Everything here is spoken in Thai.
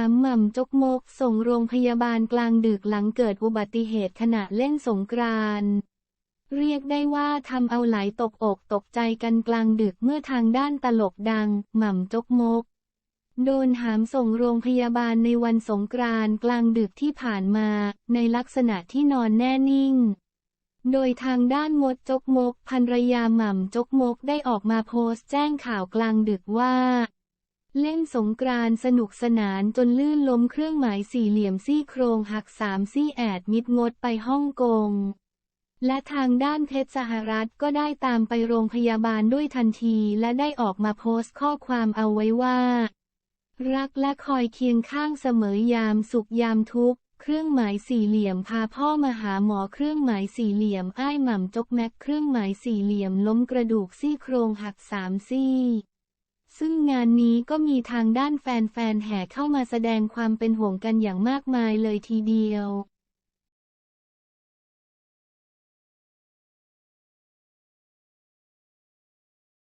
ามหม่ำจกมก ส่งโรงพยาบาลกลางดึกหลังเกิดอุบัติเหตุขณะเล่นสงกรานต์เรียกได้ว่าทำเอาหลายตกอกตกใจกันกลางดึกเมื่อทางด้านตลกดัง หม่ำจกมก โดนหามส่งโรงพยาบาลในวันสงกรานต์กลางดึกที่ผ่านมา ในลักษณะที่นอนแน่นิ่ง โดยทางด้านมดจกมกภรรยาหม่ำจกมกได้ออกมาโพสต์แจ้งข่าวกลางดึกว่า เล่นสงกรานต์สนุกสนานจนลื่นล้มเครื่องหมายสี่เหลี่ยมซี่โครงหักสามซี่แอดมิดงดไปฮ่องกง และทางด้านเพชรสหรัฐก็ได้ตามไปโรงพยาบาลด้วยทันทีและได้ออกมาโพสต์ข้อความเอาไว้ว่า รักและคอยเคียงข้างเสมอยามสุขยามทุกข์เครื่องหมายสี่เหลี่ยมพาพ่อมาหาหมอเครื่องหมายสี่เหลี่ยม อ้ายหม่ำจกแม็กเครื่องหมายสี่เหลี่ยมล้มกระดูกซี่โครงหักสามซี่ ซึ่งงานนี้ก็มีทางด้านแฟนๆแห่เข้ามาแสดงความเป็นห่วงกันอย่างมากมายเลยทีเดียว